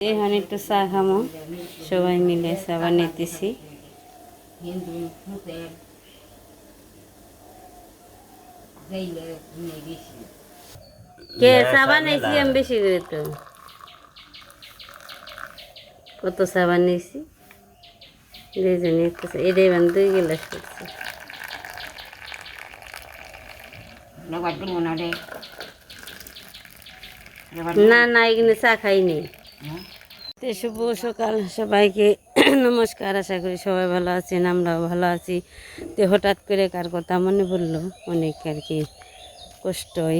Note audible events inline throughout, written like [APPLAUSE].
এখন একটু চা খামো। সবাই মিলে চা বানাইতেছি। গেছি কে চা বানাইছি আমি বেশি করে তো। কত চা বানিয়েছি দুইজনে এটাই বান দুই গিলাস করছি। না না এখানে চা খাইনি? শুভ সকাল সবাইকে। নমস্কার, আশা করি সবাই ভালো আছেন, আমরাও ভালো আছি। তো হঠাৎ করে কার কথা মনে পড়ল? অনেক আর কি কষ্টই।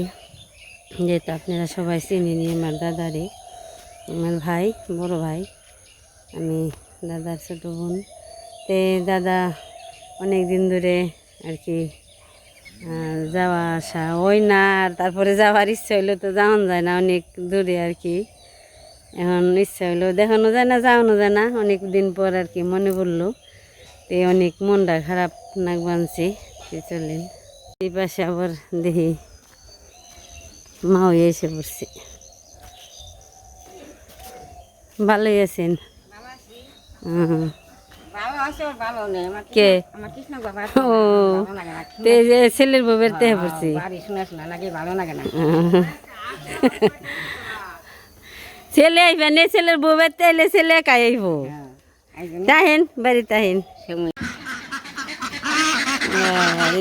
যেহেতু আপনারা সবাই চিনি নিয়ে আমার দাদারে। আমার ভাই, বড় ভাই, আমি দাদার ছোটো বোন। তে দাদা অনেক দিন ধরে আর কি যাওয়া আসা ওই না, আর তারপরে যাওয়ার ইচ্ছা হইল তো যাওয়ান যায় না, অনেক দূরে আর কি। এখন ইচ্ছা হইল দেখানো যায় না যাওয়ানো যায় না। অনেক দিন পর আর কি মনে পড়ল তে অনেক মনটা খারাপ নাক বানছি চলেন। এই পাশে আবার দেখি মা হয়ে এসে পড়ছে। ভালোই আছেন? কে? বাবা ও ছেলের বউয়ের তেহে পড়ছি। ভালো লাগে না। ছেলে আইবা নে ছেলের বউয়ের তেলে ছেলে একাই আইব। হ্যাঁ তাহেন বাড়ি তাহেন।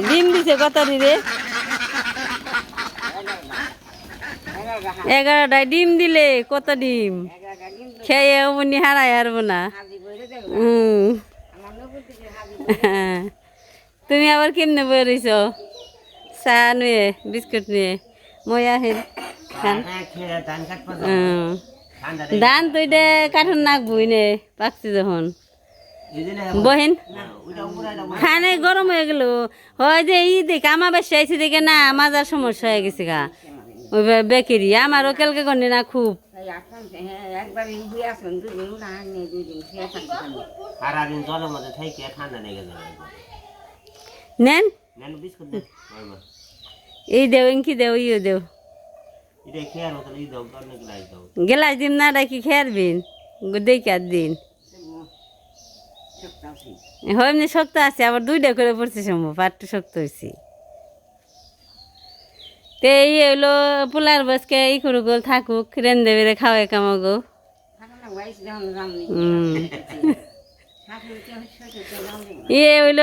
ডিম দিছে কত রে এগারোটায় ডিম দিলে কত ডিম? খেয়ে অমনি হারাই হারবো না। হুম তুমি আবার কেমনে বই রইছ চা নিয়ে বিস্কুট নিয়ে মই আহিল খান। ধান তো এটা কাঠন নাকবই নে পাকছি যখন। বহেন। খানে গরম হয়ে গেল। হয় যে ই দেখে আমার বেশি আইসি দেখে না মাজার সমস্যা হয়ে গেছে গা। ওই বেকেরি আমারও কেলকে গন্ডি না খুব। নেন। এই দেও ইঙ্কি দেও ইও দেও। এটা খেয়ার মতো এই দাও অনেক লাই দাও। গেলাস দিন না রাখি খেয়ারবিন দেখে আর দিন। হয় এমনি শক্ত আছে আবার দুইটা করে পড়ছে সম্ভব পাটটা শক্ত হয়েছে তে এই হইল পোলার বসকে ই করু গোল থাকুক রেন দেবে রে খাওয়াই কামাগো থাকুন না বয়স যখন জামনি হুম। শাশুড়ি কে শ্বশুর কে জামনি ইয়ে হইল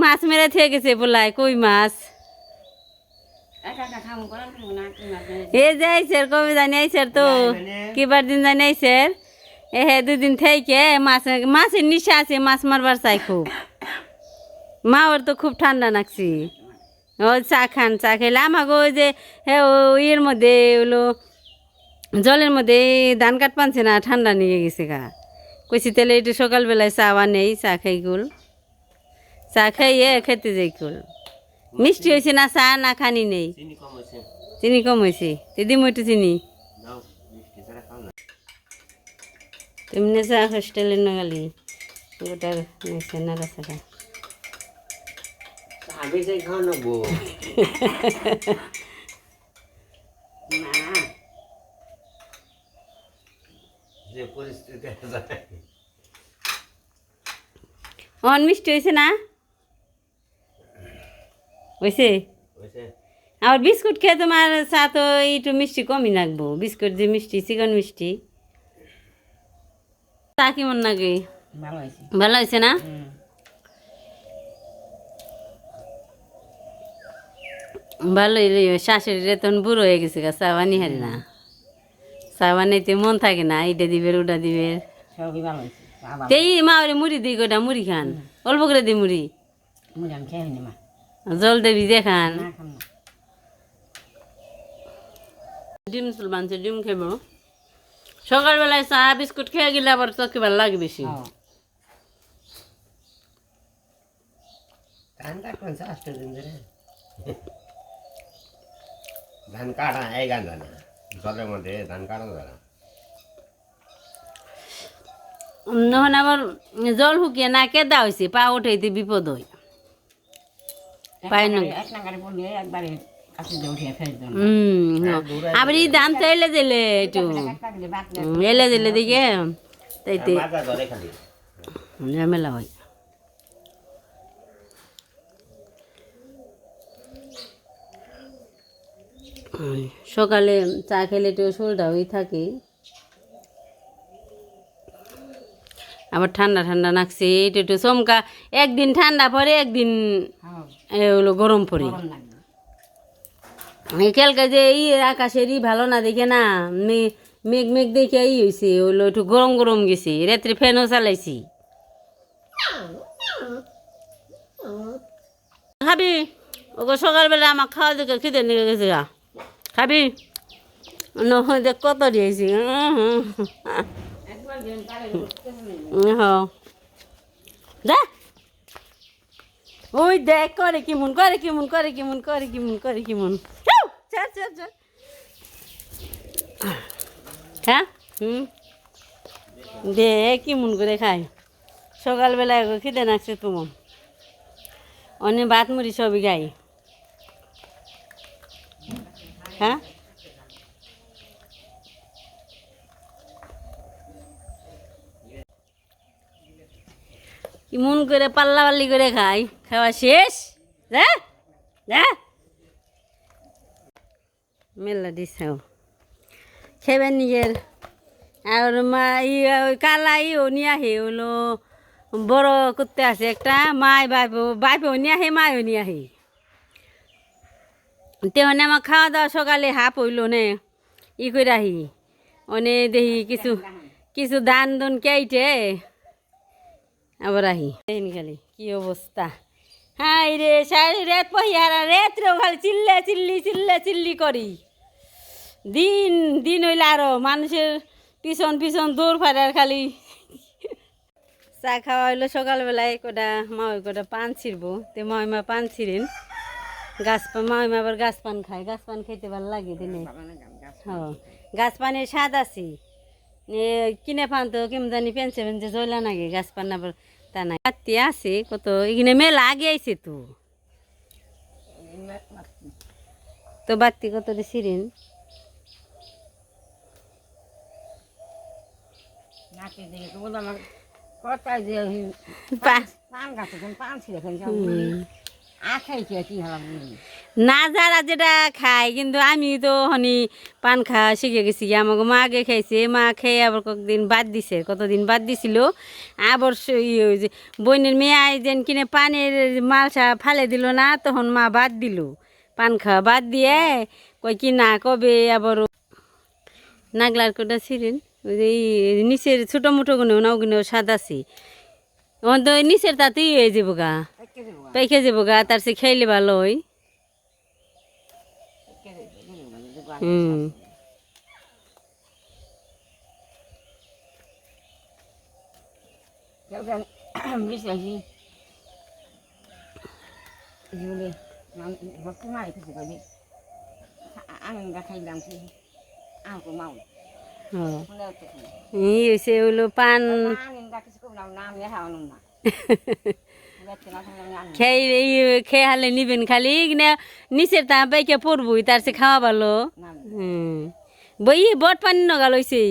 মাছ মেরে থেকে গেছে পোলায় কই মাছ একা একা খাম করেন না কি মাছ এ যে আইসের কবে জানি আইসের তো কিবার দিন জানি আইসের এ হে দুদিন থেকে মাছ মাছের নিশা আছে মাছ মারবার চাই খুব। মা ওর তো খুব ঠান্ডা লাগছি। ও চা খান চা খেলে আমাকে ওই যে হ্যাঁ ও ইয়ের মধ্যে হলো জলের মধ্যে ধান কাট পানছে না ঠান্ডা নিয়ে গেছে গা। কইছি তাহলে একটু সকালবেলায় চা বানেই চা খাই গুল চা খাইয়ে খেতে যাই গুল মিষ্টি হয়েছে না চা না খানি নেই? চিনি কম হয়েছে। দিদি মই একটু চিনি। দাও মিষ্টি ছাড়া খাও না। তেমনি চা হোস্টেলে নগালি গোটা নিয়েছে না [LAUGHS] অন মিষ্টি হয়েছে না? হয়েছে আর বিস্কুট খেয়ে তোমার চা তো একটু মিষ্টি কমই লাগবো। বিস্কুট যে মিষ্টি চিকন মিষ্টি। চা কেমন লাগে? ভালো হয়েছে। না? হুম। ভালো শাশুড়িরে তখন বুড়ো হয়ে গেছে গা চা বানি হারি না। চা বানাইতে মন থাকে না এইটা দিবে ওটা দিবে। তেই মা ওরে মুড়ি দিই গোটা মুড়ি খান। অল্প করে দিই মুড়ি। মুড়ি আমি খেয়ে নি মা। জল দেবি যে খান ডিম চুল বানছে ডিম খেব সকালবেলায় চা বিস্কুট খেয়ে গেলে আবার চোখে ভালো লাগে বেশি। ধান কাটা এই গান জানা। জলের মধ্যে ধান কাটানো যায় না। নহন আবার জল শুকিয়ে না কেদা হয়েছে পা উঠাইতে বিপদ হয়। পাই না। এক নাগারে পড়লে একবারে কাছে যে উঠে ফেলে দেন হুম আবার এই তো এলে দিলে একটু। এলে দিলে দিকে। তাইতে ঝামেলা হয়। সকালে চা খেলে একটু শরীরটা ওই থাকে। আবার ঠান্ডা ঠান্ডা নাকছে এটা একটু চমকা। একদিন ঠান্ডা পরে একদিন হ্যাঁ হলো গরম পড়ে কালকে যে ই আকাশের ই ভালো না দেখে না মেঘ মেঘ দেখে ই হয়েছে হলো একটু গরম গরম গেছে রাত্রে ফ্যানও চালাইছি। খাবি? ওকে সকালবেলা আমার খাওয়া দেখে খিদে নিয়ে গেছে খাবি? নহয় দেখ কত দিয়েছি। একবার দিন তারে যা। ওই দেখ, করে কেমন করে কেমন করে কেমন করে কেমন করে কেমন। চল চল চল। হ্যাঁ হুম। দে, কেমন করে খায় সকালবেলা খিদে নাকছে তোমার। অনেক ভাত মুড়ি সবই গাই হ্যাঁ? কেমন করে পাল্লা পাল্লি করে খাই। খাওয়া শেষ? মেলা দিছাও খেবেন নিজের। আর মা ই কালাই কালা ও নিয়ে আহে হলো। বড় করতে আছে একটা মায় বাইপ বাইপও নিয়ে আহে মায়ও নিয়ে আহে। তেমনি আমার খাওয়া দাওয়া সকালে হাফ হইল নে। ই করে আহি। অনে দেখি কিছু কিছু দান দন কেইটে। আবার আহি। খালি, কি অবস্থা? হাই রে, সারি রেত পহিয়ারা, রেত রে খালি চিল্লে চিল্লি চিল্লে চিল্লি করি। দিন দিন হইলে আরও মানুষের পিছন পিছন দৌড় ফাটার খালি। চা খাওয়া হইল সকালবেলায়, কটা মা ওই কটা পান ছিড়বো, তে মা পান ছিড়েন। গাছ পান মা আবার গাছ পান খায়, গাছ পান খাইতে ভালো লাগে দিনে। হ্যাঁ গাছ পানের স্বাদ আছে। কিনে পান তো কেমন জানি পেনছে পেনছে জয়লা নাগে, গাছ পান আবার তা নাই। বাতি আছে কত এখানে মেলা আগে আইছে তো। তো বাতি কত পা পান গাছ পান ছিল না। যারা যেটা খায়, কিন্তু আমি তো হনি পান খাওয়া শিখে গেছি। আমাকে মা আগে খাইছে, মা খেয়ে আবার কতদিন বাদ দিছে। কতদিন বাদ দিছিল, আবার যে বইনের মেয়ে যেন কিনে পানের মালসা ফালে দিল না, তখন মা বাদ দিল। পান খাওয়া বাদ দিয়ে কই কি না, কবে আবার নাগলার কোটা ছিলেন? ওই যে নিচের ছোটো মুঠো গুনেও নাও গুনেও আছে। ওখান তো নিচের তাতেই হয়ে যাব গা। পেকে যাবো গা তার সে খাইলে ভালো হয় হুম কেউ কেন বিশ্বাসী বলে ভক্তি মারি কিছু করি আমি দেখাইলাম কি আমাকে মাউ হ্যাঁ। শুনেও তো শুনে এই হয়েছে হলো পান না না। খেয়ে এই খেয়ে হালে নিবেন খালি কিনা নিচের তা পাইকে পড়বই, তার সে খাওয়া ভালো। হুম। বই বট পানি নগা লইছে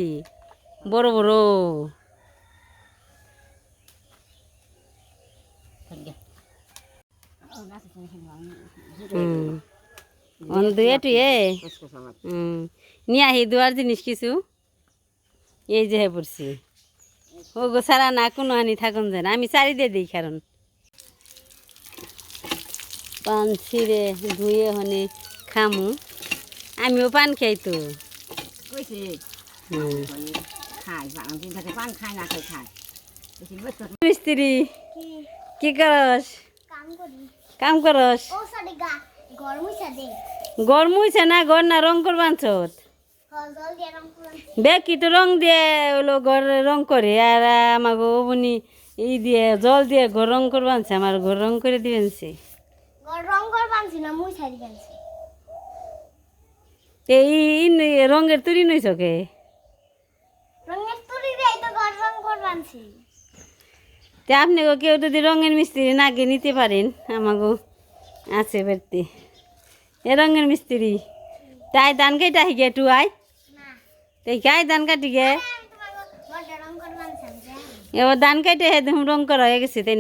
বড় বড়। দুয়ে টুয়ে নিয়ে আহি দুয়ার জিনিস কিছু। এই যে পড়ছি। ও গো সারা না কোনো আনি থাকুন যেন। আমি চারি দিয়ে দিই, কারণ। পান ছিঁড়ে ধুয়ে হনে খামু। আমিও পান খাই তো। কইছে? হুম। খাই পান দিন থাকে পান খাই না খাই খাই কইছে বস তো। মিস্ত্রি কি? করস? কাম করি। কাম করস? ও সাডে গা গরম হইছে দে। গরম হইছে না ঘর না রং করবান ছত হল জল দিয়ে রং করলাম বেগ কি তো রং দিয়ে ওলো ঘর রং করে আর আমাকে ওবনি ই দিয়ে জল দিয়ে ঘর রং করবানছে আমার ঘর রং করে দিবেন সে। এই রঙের তুরি নইছ কে? তুলি দিয়ে তো আপনি গো কেউ যদি রঙের মিস্ত্রি নাগে নিতে পারেন আমাকে আছে বাড়িতে। এ রঙের মিস্ত্রি। তাই ধান কেটে আহি গে টু আই তাই কাই ধান কাটি গে? এবার ধান কাটে হে রং করা হয়ে গেছে তাই